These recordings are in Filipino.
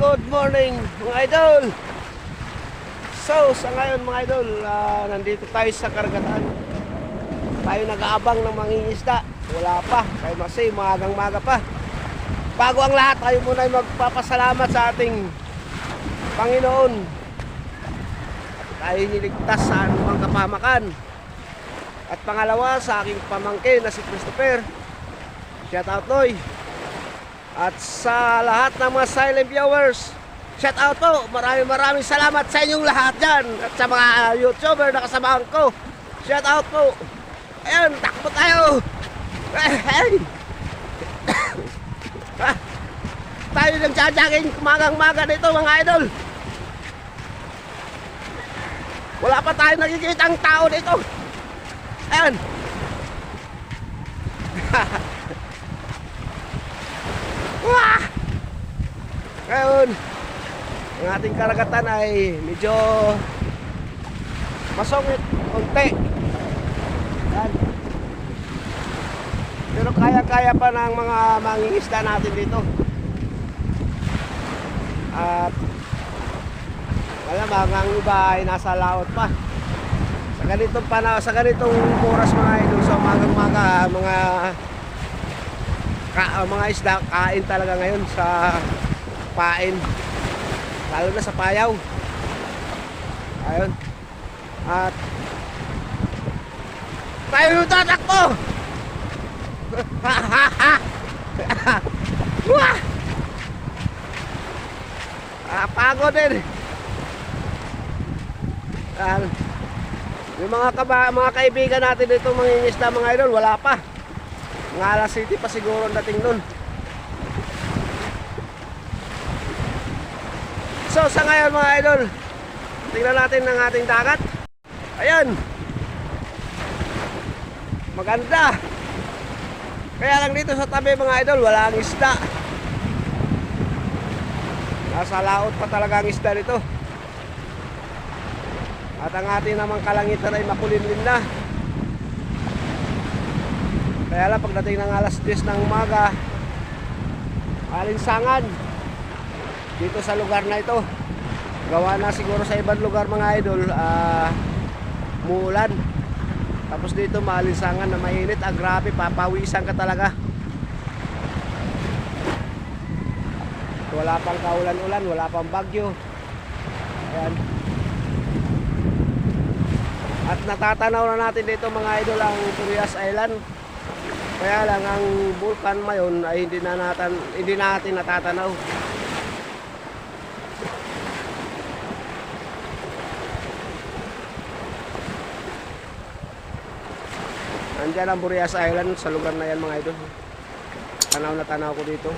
good morning mga idol. So, sa ngayon mga idol, ah, nandito tayo sa karagatan. Tayo nag-aabang ng mangingisda. Wala pa, kaya kasi maagang maga pa. Bago ang lahat, tayo muna ay magpapasalamat sa ating Panginoon. At tayo niligtas sa anumang kapamakan. At pangalawa, sa aking pamangkin na si Christopher. Shout out, Noy. At sa lahat ng mga silent viewers, shout out po. Maraming maraming salamat sa inyong lahat dyan. At sa mga YouTuber na kasamahan ko, shout out po. Ayun, takbo tayo. Ah, tayo nagsajaging kumagang-maga dito mga idol. Wala pa tayo nakikita ang tao dito. Ayun. Wah! Ngayon, ang ating karagatan ay medyo masungit konti. Yan. Pero kaya-kaya pa ng mga mangingisda natin dito. At malamang ang iba ay nasa laot pa. Sa ganitong pana, sa ganitong oras mga idol, sa umagang-maga, mga ka, uh, mga isda kain talaga ngayon sa pain. Lalo na sa payaw. Ayun. At tayo tatakbo! Wah! ah, pagod din. Yan. yung mga kaba, mga kaibigan natin dito mga isda mga idol wala pa mga alas city pa siguro ang dating nun. So sa ngayon mga idol, tingnan natin ang ating dagat. Ayan. Maganda. Kaya lang dito sa tabi mga idol, wala ang isda. Nasa laot pa talaga ang isda dito. At ang ating namang kalangitan ay makulimlim na. Kaya lang pagdating ng alas 10 ng umaga, alinsangan dito sa lugar na ito. Gawa na siguro sa ibang lugar mga idol, ah muulan. Tapos dito maalinsangan na mainit, ah grabe, papawisan ka talaga. Wala pang kaulan-ulan, wala pang bagyo. Ayan. At natatanaw na natin dito mga idol ang Curious Island. Kaya lang ang vulkan mayon ay hindi na natin hindi natin natatanaw. Andiyan ang Burias Island sa lugar na yan mga idol. Tanaw na tanaw ko dito.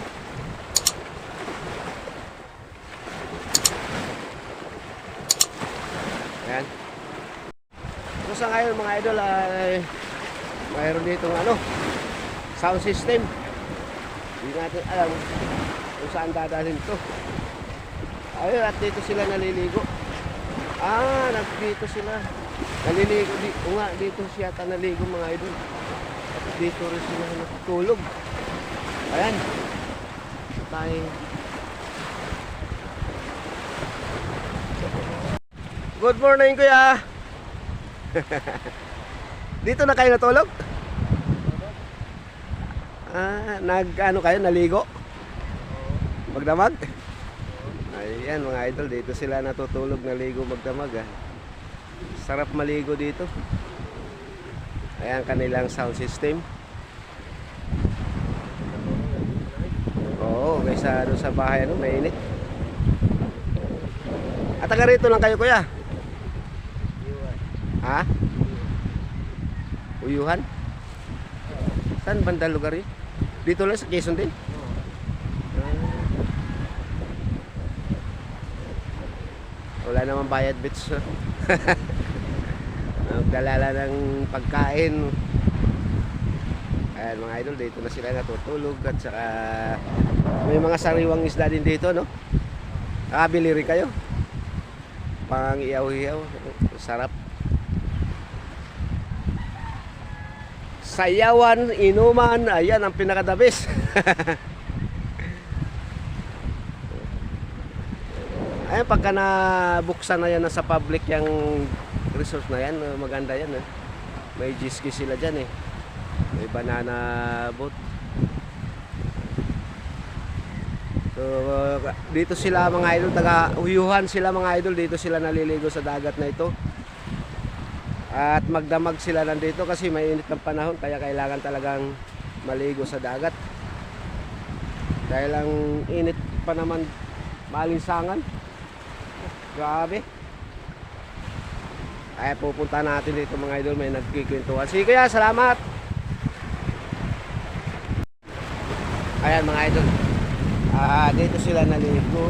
Ayan. So sa ngayon mga idol ay mayroon dito ano sound system. Hindi natin alam kung saan dadalhin to. Ayun at dito sila naliligo. Ah nagdito sila. Naliligo di, o nga dito siya ta naligo mga idol. At dito rin sila natutulog. Ayan. Tayo. Good morning kuya. Dito na kayo natulog? Ah, nag ano kayo, naligo? Magdamag? Ayan mga idol, dito sila natutulog naligo magdamag ah. Sarap maligo dito. Ayan kanilang sound system. Oo, kaysa doon sa bahay ano, mainit. At taga rito lang kayo kuya? Ha? Uyuhan? Saan banda lugar yun? Dito lang sa Quezon din? Ah. Wala naman bayad bits. Nagdalala ng pagkain. Ayan mga idol, dito na sila natutulog at saka may mga sariwang isda din dito, no? Nakabili rin kayo. Pang iyaw-iyaw. Sarap. Sayawan, inuman, ayan ang pinakadabis. Ngayon, pagka nabuksan na yan na sa public yung resource na yan, maganda yan. Eh. May jet ski sila dyan eh. May banana boat. So, dito sila mga idol, taga Uyuhan sila mga idol, dito sila naliligo sa dagat na ito. At magdamag sila nandito kasi mainit ng panahon kaya kailangan talagang maligo sa dagat. Dahil ang init pa naman malinsangan. Grabe. Kaya pupunta natin dito mga idol, may nagkikwentuhan. Sige kaya, salamat. Ayan mga idol. Ah, dito sila naligo.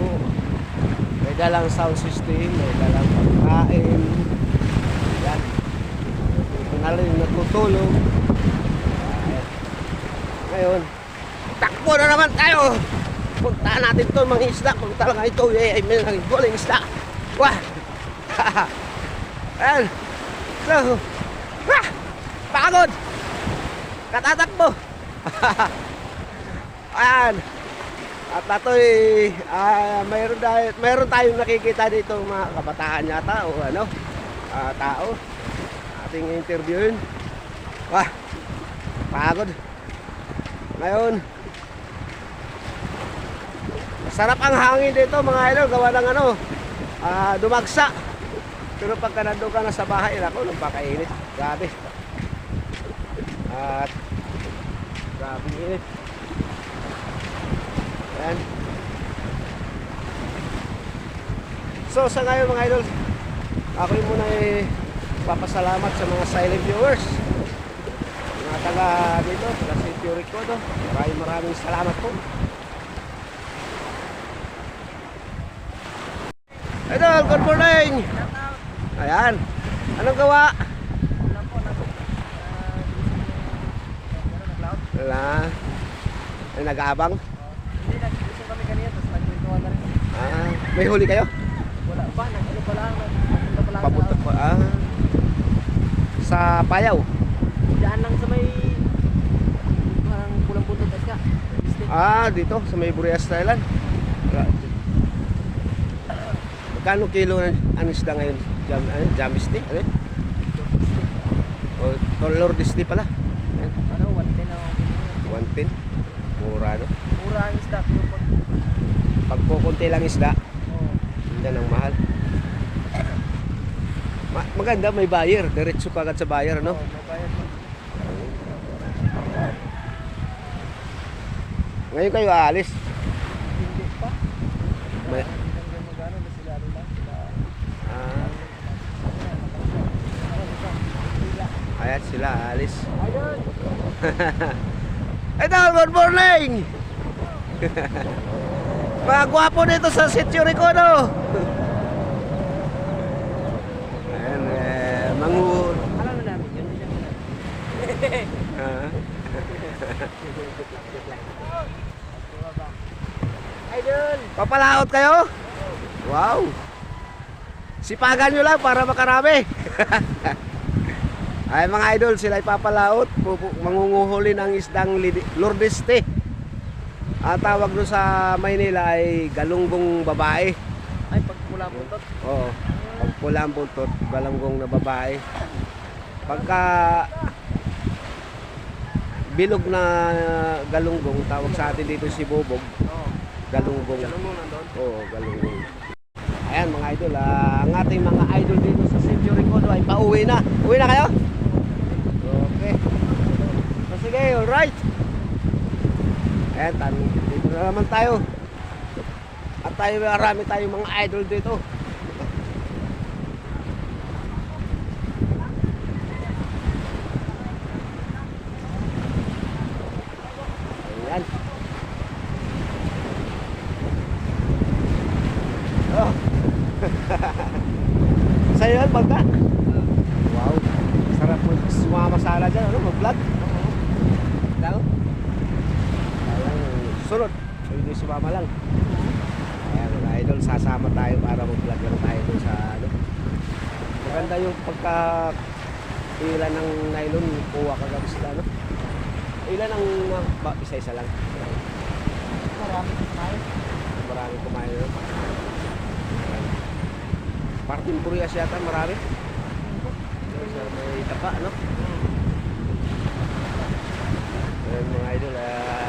May dalang sound system, may dalang pagkain. Yan. Dito na rin nagtutulog. Ayan. Ngayon, takbo na naman tayo. Punta natin to mga isda. Kung talaga ito, eh, ay may nagiguling isda. Wah! Ayan. So, wah! Pagod! Katatakbo! Ayan. At ato'y ah, mayroon, tayo, mayroon tayong nakikita dito mga kabataan yata o ano, ah, tao. Ating interviewin. Wah! Pagod. Ngayon, Sarap ang hangin dito mga idol, gawa ng ano, ah, dumagsa. Pero pagka nandun ka na sa bahay, ako, napakainit. Grabe. At, grabe init. Yan. So, sa ngayon mga idol, ako yung muna eh, papasalamat sa mga silent viewers. Mga taga dito, taga Sitio Ricodo. Maraming maraming salamat po. Idol, good morning! Ayan. Anong gawa? Wala. Ay, nag-aabang? Hindi, nag-isip kami kanina, tapos nagkwentuhan na rin. Ah, may huli kayo? Wala pa, nag-ano pa lang, nagpunta pa lang. Papunta pa. Ah. Sa Payaw. Diyan lang sa may, parang pulang buntot at ka. Ah, dito sa may Burias Thailand. Magkano kilo ng ano isda ngayon? Jam, ano, jamisti? Ano? O, Tolor Disney pala. Ano, 110 na ako. 110. Mura, no? Mura ang isda, pag, kukunti lang isda, oh, yan ang mahal. Ma- maganda, may buyer. Diretso ka agad sa buyer, no? Ngayon kayo aalis. Hindi pa. May, ano ah, ayan sila aalis. Ayun! Idol, good morning! Mga gwapo dito sa Sitio Ricono. Ayan, mangu... Alam na namin yun. Idol! papalaot kayo? Wow! Sipagan nyo lang para makarami. Ay mga idol, sila ipapalaot. Mangunguhuli ng isdang lordeste. Ang tawag doon sa Maynila ay galunggong babae. Ay, pag pula buntot. Oo. Pag buntot, galunggong na babae. Pagka bilog na galunggong, tawag sa atin dito si Bobog, galunggong. Oo, galunggong. Ayan mga idol, ah, ang ating mga idol dito sa Century Codo ay pauwi na. Uwi na kayo? Okay. So sige, alright. Ayan, dito na naman tayo. At tayo, marami tayong mga idol dito. Ayan. Oh. Sa'yo yan, pagka? Wow. Sarap mo sumama sana dyan, ano, mag-vlog. Daw? Ayan, sunod. Pwede sumama lang. Ayan, mga idol, sasama tayo para mag-vlog lang tayo dun sa, ano. Maganda yung pagka ilan ng nylon, kuha ka gabi sila, no? Ilan ang, ba, isa-isa lang. Marami kumain. Maraming kumain, no? Ayan. Martin Burias yata marami. Sa may tapa, no? Ayun mga idol, ah,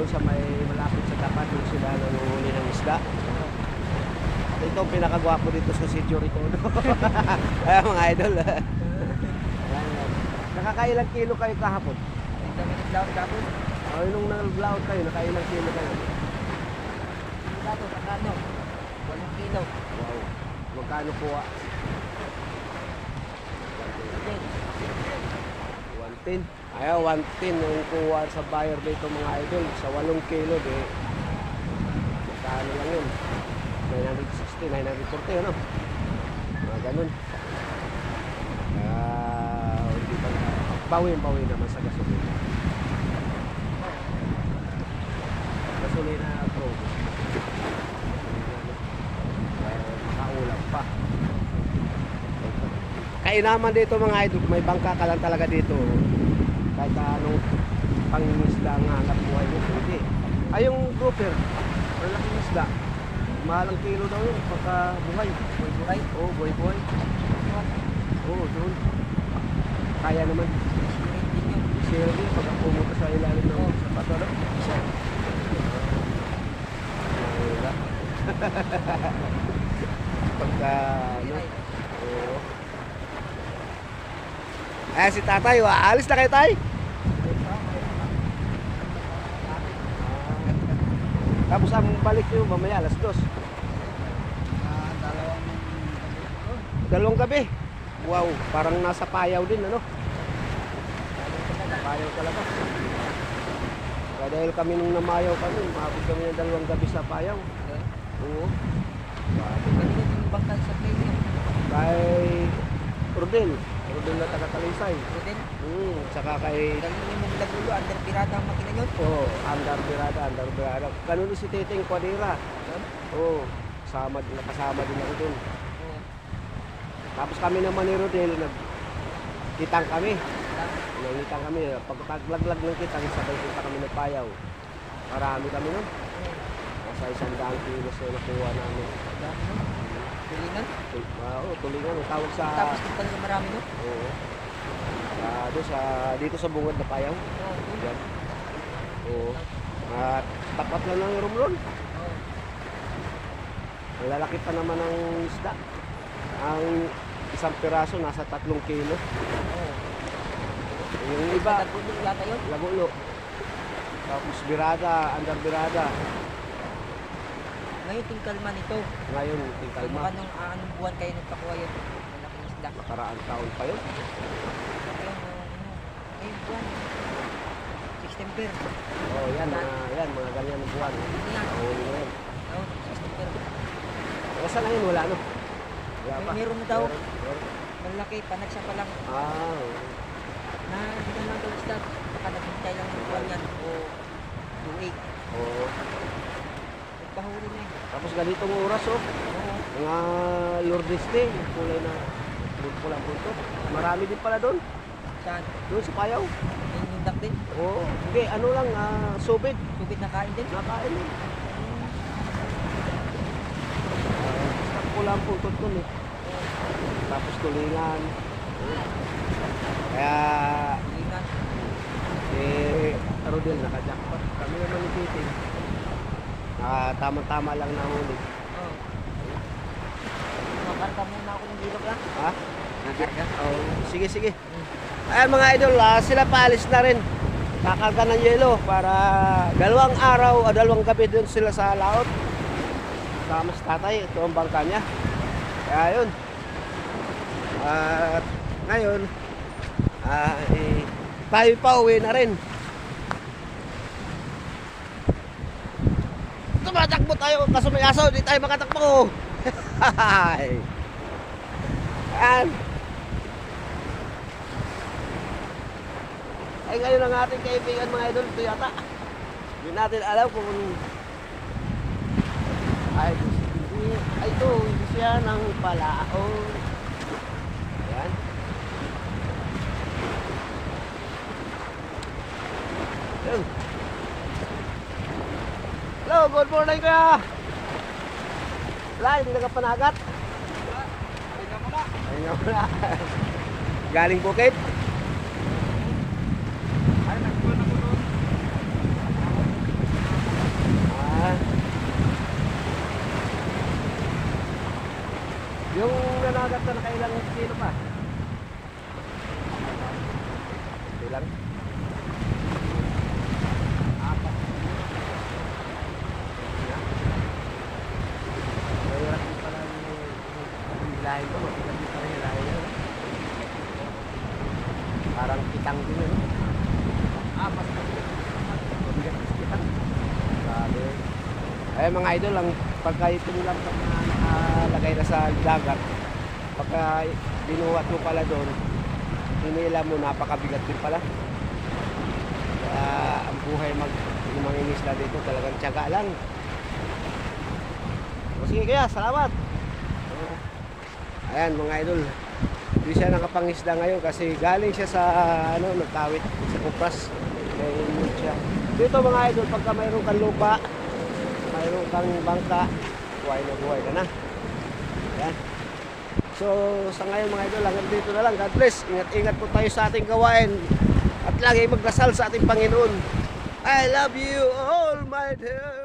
doon sa may malapit sa tapa, doon sila nanguhuli ng isda. Ito pinakagwapo dito sa sitio rito. Ayan mga idol. Nakakailang kilo kayo kahapon? Ng daw tapos. Ay, nung nag-vlog kayo, nakailang kilo kayo? Dato sa kano. Walang kilo. Wow. Magkano po ah? Then, 110. Ayaw, 110 yung kuha sa buyer dito mga idol. Sa 8 kilo, di. Magkano lang yun? 960, 940, ano? Mga ganun. Ah, hindi pa na. Bawi-bawi naman sa gasolina. Gasolina pro. Gasolina, no? Kaya makaulam pa. Kainaman dito mga idol, may bangka ka lang talaga dito. Kahit anong pangingisda ang hanap buhay mo, pwede. Ay, yung grouper, malaking isda. Mahal ang kilo daw yun, pagka buhay. buhay-buhay. Oo, oh, buhay-buhay. Oo, doon. Kaya naman. Share din, pagka pumunta sa ilalim ng Oo. sapato, no? Pagka, ano. Oo. Eh, si tatay, wa- alis na kayo, tay? Tapos ang balik nyo mamaya, alas dos. Ah, dalawang Dalawang gabi. Wow, parang nasa payaw din, ano? Payaw talaga. Kaya dahil kami nung namayaw kami, umabot kami ng dalawang gabi sa payaw. Oo. Grabe. Ganito yung bangka sa premium. Kay Rodel. Rodel na taga Talisay. So then, Hmm, saka kay galing yung lagulo, under pirata ang makina yun. Oh, Andar Birada, Andar Birada. Ganun si Titing Quadira. Yun. Oh, kasama nakasama din ako dun. Oo. Tapos kami naman ni Rodel, nag kitang kami. Nangitang kami. Pagkaglaglag ng kitang, sabay kita kami ng payaw. Marami kami nun. Oo. Nasa isang daang kilos na nakuha namin. Dami. Tulingan. Tul- ah, Oo, tulingan. Ang tawag sa... Tapos din pala marami no? Oo. Sa, doon sa, dito sa bungad na payaw. Oo. doon. Yan. Oo. At tapat lang ng room ron. Oo. Lalaki pa naman ng isda. Ang isang piraso nasa tatlong kilo. Oo. Yung iba, Lagulo yata yun. lagulo. Tapos birada, under birada. Ngayon ting kalma nito. Ngayon, Kalma tingkalma. ka nung ah, anong buwan kayo nagpakuha yun. Malaking isda. Nakaraang taon pa yun. Ayun, ano, ayun buwan. September. Oh, yan, mga, yan, mga ganyan ng buwan. Hindi yan. Nahuli na yan. Oo, September. Nasa na yun, wala no? Wala pa. meron na daw. Meron. Malaki, panagsa pa lang. Ah, oo. Na hindi naman daw isda. Baka naghintay lang ng buwan yan. O tuig. Oo. Nagpahuli na eh. Tapos ganitong oras, oh. Mga Lourdes Day, kulay na pulang punto. Marami din pala doon. Saan? Doon sa Payaw. May nindak din. Oo. Hindi, ano lang, ah, subid. Subit na kain din. Nakain din. Basta pulang puntot doon eh. Tapos tulingan. Kaya, Tulingan. eh, Rodel, naka-jackpot. Kami naman ni Titing. Ah, tama-tama lang nahuli. Oo. Makarga muna ako ng bilog lang. Ha? Nakarga? Oh, sige, sige. Ayan mga idol, ah, sila paalis na rin. Kakarga ng yelo para dalawang araw o dalawang gabi doon sila sa laot. Kasama si tatay, ito ang bangka niya. Kaya yun. At ngayon, ah, eh, tayo pa uwi na rin. Tumatakbo tayo, kaso may aso, di tayo makatakbo. Ayan. Ay ngayon ang ating kaibigan mga idol, ito yata. Hindi natin alam kung ay, hindi, ay ito, hindi siya ng palaon. Ayan. Yun. Hello, good morning kuya. Wala, hindi na ka panagat. Nawala. Galing bukid? Ay, nagkuhan ako doon. Ah. Yung nanagat na nakailang kilo pa? Ilang? Apat. Mahirap din pala yung hilahin ko. Mabigat din pala yung hilahin ko. Parang kitang din yun. Apat. Mabigat din kitang. Sabi. Eh mga idol, ang pagka ito lang pag na- nakalagay na sa dagat, pagka binuhat mo pala doon, hinila mo, napakabigat din pala. Kaya ang buhay mag yung mga dito talagang tiyaga lang. O sige kaya, salamat. Ayan mga idol. Hindi siya nakapangisda ngayon kasi galing siya sa ano, nagtawit sa kupras. Kaya init siya. Dito mga idol, pagka mayroon kang lupa, mayroon kang bangka, buhay na buhay ka na. Ayan. So, sa ngayon mga idol, hanggang dito na lang. God bless. Ingat-ingat po tayo sa ating gawain. At lagi magdasal sa ating Panginoon. I love you all, my dear.